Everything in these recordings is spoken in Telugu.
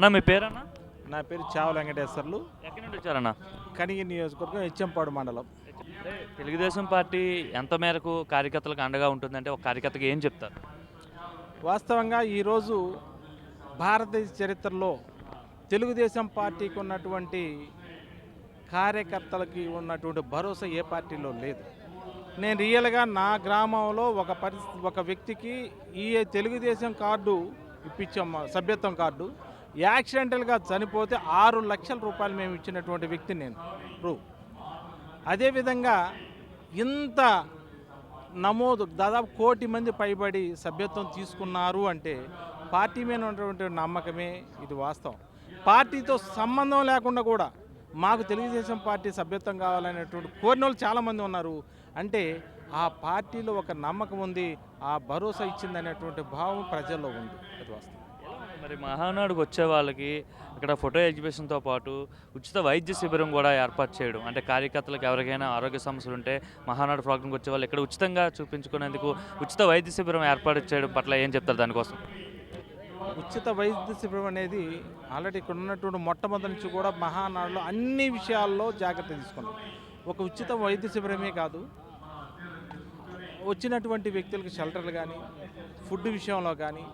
అన్న మీ పేరన్నా? నా పేరు చావు వెంకటేశ్వర్లు. ఎక్కడి నుండి వచ్చారన్న? కనిగి నియోజకవర్గం హెచ్ఎంపాడు మండలం. తెలుగుదేశం పార్టీ ఎంత మేరకు కార్యకర్తలకు అండగా ఉంటుందంటే ఒక కార్యకర్తకి ఏం చెప్తారు? వాస్తవంగా ఈరోజు భారతదేశ చరిత్రలో తెలుగుదేశం పార్టీకి ఉన్నటువంటి కార్యకర్తలకి ఉన్నటువంటి భరోసా ఏ పార్టీలో లేదు. నేను రియల్గా నా గ్రామంలో ఒక పరిస్థితి ఒక వ్యక్తికి ఈ తెలుగుదేశం కార్డు ఇప్పించాం సభ్యత్వం కార్డు. యాక్సిడెంటల్గా చనిపోతే ఆరు లక్షల రూపాయలు మేము ఇచ్చినటువంటి వ్యక్తి నేను. రూ అదేవిధంగా ఇంత నమోదు దాదాపు కోటి మంది పైబడి సభ్యత్వం తీసుకున్నారు అంటే పార్టీ మీద ఉన్నటువంటి నమ్మకమే ఇది వాస్తవం. పార్టీతో సంబంధం లేకుండా కూడా మాకు తెలుగుదేశం పార్టీ సభ్యత్వం కావాలనేటువంటి కోరిన వాళ్ళు చాలామంది ఉన్నారు. అంటే ఆ పార్టీలో ఒక నమ్మకం ఉంది ఆ భరోసా ఇచ్చిందనేటువంటి భావం ప్రజల్లో ఉంది. అది వాస్తవం. మరి మహానాడుకు వచ్చే వాళ్ళకి ఇక్కడ ఫోటో ఎగ్జిబిషన్తో పాటు ఉచిత వైద్య శిబిరం కూడా ఏర్పాటు చేయడం. అంటే కార్యకర్తలకు ఎవరికైనా ఆరోగ్య సమస్యలు ఉంటే మహానాడు ప్రోగ్రామ్కి వచ్చే వాళ్ళు ఇక్కడ ఉచితంగా చూపించుకునేందుకు ఉచిత వైద్య శిబిరం ఏర్పాటు చేయడం పట్ల ఏం చెప్తారు దానికోసం? ఉచిత వైద్య శిబిరం అనేది ఆల్రెడీ ఇక్కడ ఉన్నటువంటి మొట్టమొదటి నుంచి కూడా మహానాడులో అన్ని విషయాల్లో జాగ్రత్త తీసుకున్నాం. ఒక ఉచిత వైద్య శిబిరమే కాదు వచ్చినటువంటి వ్యక్తులకు షెల్టర్లు కానీ ఫుడ్ విషయంలో కానీ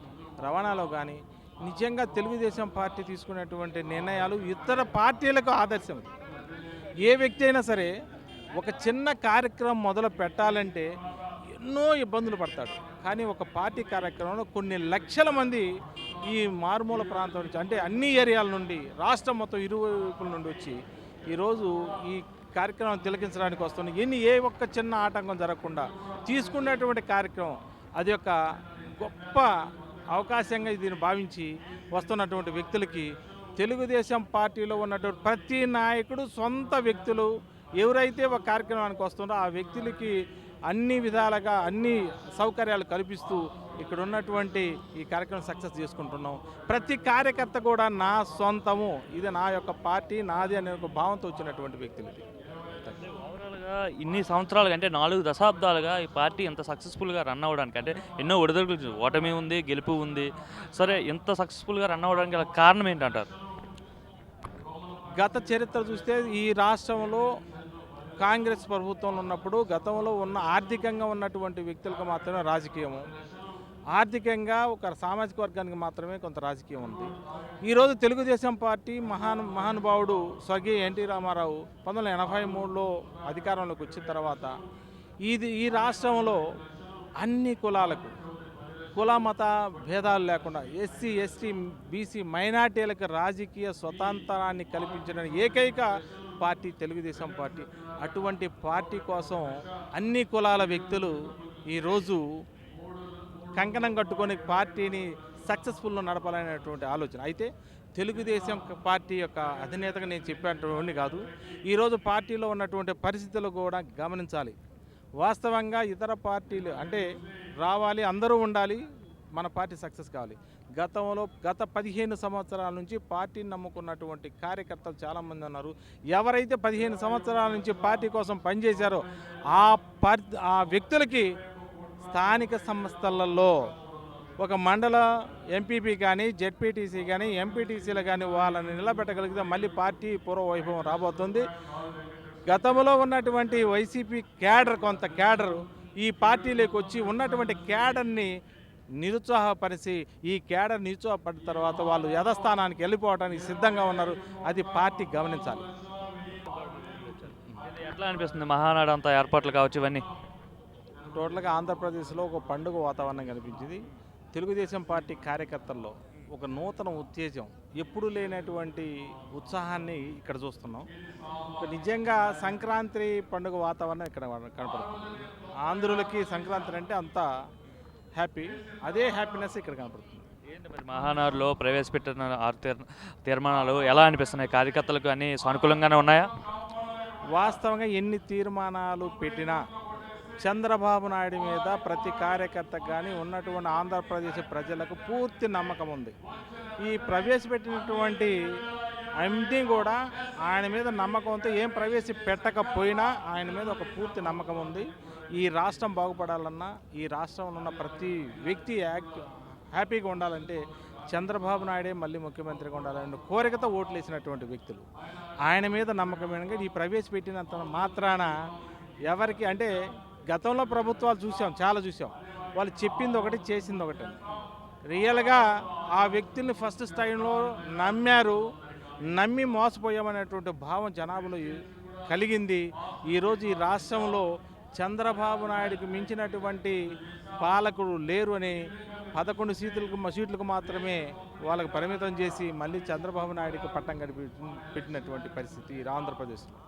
రవాణాలో కానీ నిజంగా తెలుగుదేశం పార్టీ తీసుకునేటువంటి నిర్ణయాలు ఇతర పార్టీలకు ఆదర్శం. ఏ వ్యక్తి అయినా సరే ఒక చిన్న కార్యక్రమం మొదలు పెట్టాలంటే ఎన్నో ఇబ్బందులు పడతాడు. కానీ ఒక పార్టీ కార్యక్రమంలో కొన్ని లక్షల మంది ఈ మారుమూల ప్రాంతం నుంచి అంటే అన్ని ఏరియాల నుండి రాష్ట్రం మొత్తం ఇరువైపుల నుండి వచ్చి ఈరోజు ఈ కార్యక్రమం తిలకించడానికి వస్తుంది ఎన్ని ఏ ఒక్క చిన్న ఆటంకం జరగకుండా తీసుకున్నటువంటి కార్యక్రమం అది ఒక గొప్ప అవకాశంగా దీన్ని భావించి వస్తున్నటువంటి వ్యక్తులకి తెలుగుదేశం పార్టీలో ఉన్నటువంటి ప్రతి నాయకుడు సొంత వ్యక్తులు ఎవరైతే ఒక కార్యక్రమానికి వస్తుందో ఆ వ్యక్తులకి అన్ని విధాలుగా అన్ని సౌకర్యాలు కల్పిస్తూ ఇక్కడ ఉన్నటువంటి ఈ కార్యక్రమం సక్సెస్ చేసుకుంటున్నాం. ప్రతి కార్యకర్త కూడా నా సొంతము ఇది నా యొక్క పార్టీ నాది అనే ఒక భావంతో వచ్చినటువంటి వ్యక్తులు ఇన్ని సంవత్సరాలుగా అంటే నాలుగు దశాబ్దాలుగా ఈ పార్టీ ఇంత సక్సెస్ఫుల్గా రన్ అవ్వడానికి అంటే ఎన్నో ఒడిదొడుకులు ఓటమి ఉంది గెలుపు ఉంది. సరే ఇంత సక్సెస్ఫుల్గా రన్ అవ్వడానికి గల కారణం ఏంటంటారు? గత చరిత్ర చూస్తే ఈ రాష్ట్రంలో కాంగ్రెస్ ప్రభుత్వంలో ఉన్నప్పుడు గతంలో ఉన్న ఆర్థికంగా ఉన్నటువంటి వ్యక్తులకు మాత్రమే రాజకీయము. ఆర్థికంగా ఒక సామాజిక వర్గానికి మాత్రమే కొంత రాజకీయం ఉంది. ఈరోజు తెలుగుదేశం పార్టీ మహాను మహానుభావుడు స్వర్గీయ ఎన్టీ రామారావు పంతొమ్మిది వందల ఎనభై మూడులో అధికారంలోకి వచ్చిన తర్వాత ఇది ఈ రాష్ట్రంలో అన్ని కులాలకు కుల మత భేదాలు లేకుండా ఎస్సీ ఎస్టీ బీసీ మైనార్టీలకు రాజకీయ స్వతంత్రాన్ని కల్పించిన ఏకైక పార్టీ తెలుగుదేశం పార్టీ. అటువంటి పార్టీ కోసం అన్ని కులాల వ్యక్తులు ఈరోజు కంకణం కట్టుకొని పార్టీని సక్సెస్ఫుల్లో నడపాలనేటువంటి ఆలోచన. అయితే తెలుగుదేశం పార్టీ యొక్క అధినేతగా నేను చెప్పేటువంటి కాదు ఈరోజు పార్టీలో ఉన్నటువంటి పరిస్థితులు కూడా గమనించాలి. వాస్తవంగా ఇతర పార్టీలు అంటే రావాలి అందరూ ఉండాలి మన పార్టీ సక్సెస్ కావాలి. గతంలో గత పదిహేను సంవత్సరాల నుంచి పార్టీని నమ్ముకున్నటువంటి కార్యకర్తలు చాలామంది ఉన్నారు. ఎవరైతే పదిహేను సంవత్సరాల నుంచి పార్టీ కోసం పనిచేశారో ఆ పర్ ఆ వ్యక్తులకి స్థానిక సంస్థలలో ఒక మండల ఎంపీపీ కానీ జెడ్పీటీసీ కానీ ఎంపీటీసీలు కానీ వాళ్ళని నిలబెట్టగలిగితే మళ్ళీ పార్టీ పూర్వ వైభవం రాబోతుంది. గతంలో ఉన్నటువంటి వైసీపీ క్యాడర్ కొంత క్యాడర్ ఈ పార్టీలోకి వచ్చి ఉన్నటువంటి క్యాడర్ని నిరుత్సాహపరిచి ఈ క్యాడర్ నిరుత్సాహపడిన తర్వాత వాళ్ళు యథస్థానానికి వెళ్ళిపోవడానికి సిద్ధంగా ఉన్నారు. అది పార్టీ గమనించాలి. ఎట్లా అనిపిస్తుంది? మహానాడు అంతా ఏర్పాట్లు కావచ్చు ఇవన్నీ? టోటల్గా ఆంధ్రప్రదేశ్లో ఒక పండుగ వాతావరణం కనిపించింది. తెలుగుదేశం పార్టీ కార్యకర్తల్లో ఒక నూతన ఉత్తేజం ఎప్పుడు లేనటువంటి ఉత్సాహాన్ని ఇక్కడ చూస్తున్నాం. నిజంగా సంక్రాంతి పండుగ వాతావరణం ఇక్కడ కనపడుతుంది. ఆంధ్రులకి సంక్రాంతి అంటే అంత హ్యాపీ. అదే హ్యాపీనెస్ ఇక్కడ కనపడుతుంది. ఏంటి మరి మహానాడులో ప్రవేశపెట్టిన తీర్మానాలు ఎలా అనిపిస్తున్నాయి? కార్యకర్తలకు అన్ని సానుకూలంగానే ఉన్నాయా? వాస్తవంగా ఎన్ని తీర్మానాలు పెట్టినా చంద్రబాబు నాయుడు మీద ప్రతి కార్యకర్తకు కానీ ఉన్నటువంటి ఆంధ్రప్రదేశ్ ప్రజలకు పూర్తి నమ్మకం ఉంది. ఈ ప్రవేశపెట్టినటువంటి అన్నీ కూడా ఆయన మీద నమ్మకంతో ఏం ప్రవేశపెట్టకపోయినా ఆయన మీద ఒక పూర్తి నమ్మకం ఉంది. ఈ రాష్ట్రం బాగుపడాలన్నా ఈ రాష్ట్రంలో ఉన్న ప్రతి వ్యక్తి యాక్ హ్యాపీగా ఉండాలంటే చంద్రబాబు నాయుడే మళ్ళీ ముఖ్యమంత్రిగా ఉండాలనే కోరికతో ఓట్లు వేసినటువంటి వ్యక్తులు. ఆయన మీద నమ్మకమైన ఈ ప్రవేశపెట్టినంత మాత్రాన ఎవరికి అంటే గతంలో ప్రభుత్వాలు చూసాం చాలా చూసాం. వాళ్ళు చెప్పింది ఒకటి చేసింది ఒకటి. రియల్గా ఆ వ్యక్తుల్ని ఫస్ట్ స్థాయిలో నమ్మారు నమ్మి మోసపోయామనేటువంటి భావం జనాభాలో కలిగింది. ఈరోజు ఈ రాష్ట్రంలో చంద్రబాబు నాయుడుకి మించినటువంటి పాలకుడు లేరు అని పదకొండు సీట్లకు సీట్లకు మాత్రమే వాళ్ళకు పరిమితం చేసి మళ్ళీ చంద్రబాబు నాయుడుకి పట్టం గడిపి పెట్టినటువంటి పరిస్థితి ఈ ఆంధ్రప్రదేశ్లో.